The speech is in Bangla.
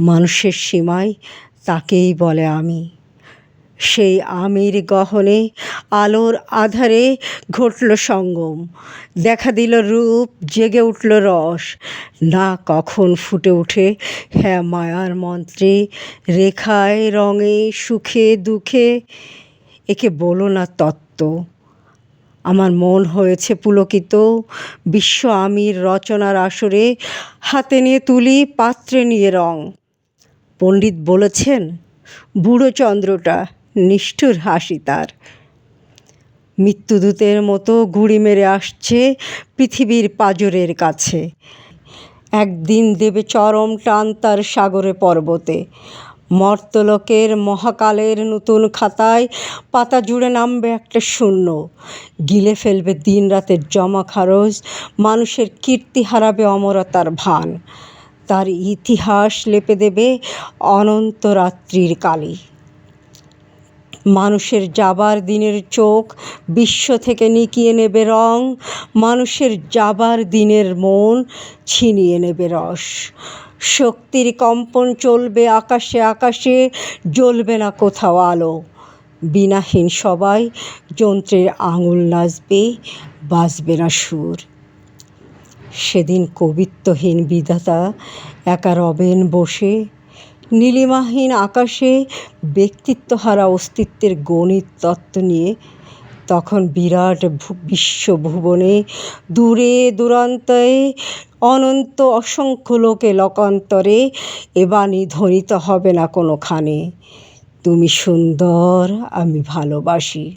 মানুষের সীমায় তাকেই বলে আমি। সেই আমির গহনে আলোর আধারে ঘটল সঙ্গম। দেখা দিল রূপ, জেগে উঠল রস। না কখন ফুটে ওঠে হ্যাঁ মায়ার মন্ত্রে, রেখায়, রঙে, সুখে, দুঃখে। একে বলো না তত্ত্ব। আমার মন হয়েছে পুলকিত। বিশ্ব আমির রচনার আসরে হাতে নিয়ে তুলি, পাত্রে নিয়ে রং। পণ্ডিত বলেছেন, বুড়ো চন্দ্রটা নিষ্ঠুর হাসি তার। মৃত্যুদূতের মতো ঘুড়ি মেরে আসছে পৃথিবীর পাজরের কাছে। একদিন দেবে চরম টান তার সাগরে পর্বতে। মর্তলোকের মহাকালের নতুন খাতায় পাতা জুড়ে নামবে একটা শূন্য। গিলে ফেলবে দিন রাতের জমা খারজ, মানুষের কীর্তি হারাবে অমরতার ভান। তার ইতিহাস লেপে দেবে অনন্ত রাত্রির কালি। মানুষের যাবার দিনের চোখ বিশ্ব থেকে নিকিয়ে নেবে রং, মানুষের যাবার দিনের মন ছিনিয়ে নেবে রস। শক্তির কম্পন চলবে আকাশে আকাশে, জ্বলবে না কোথাও আলো। বিনাহীন সবাই যন্ত্রের আঙুল নাচবে, বাজবে না সুর। সেদিন কবিত্বহীন বিধাতা একা রবেন বসে, নীলিমাহীন আকাশে ব্যক্তিত্বহারা অস্তিত্বের গণিত তত্ত্ব নিয়ে, তখন বিরাট বিশ্বভুবনে দূরে দূরান্তে অনন্ত অসংখ্য লোকে লোকান্তরে এ বাণী ধ্বনিত হবে না কোনোখানে। তুমি সুন্দর, আমি ভালোবাসি।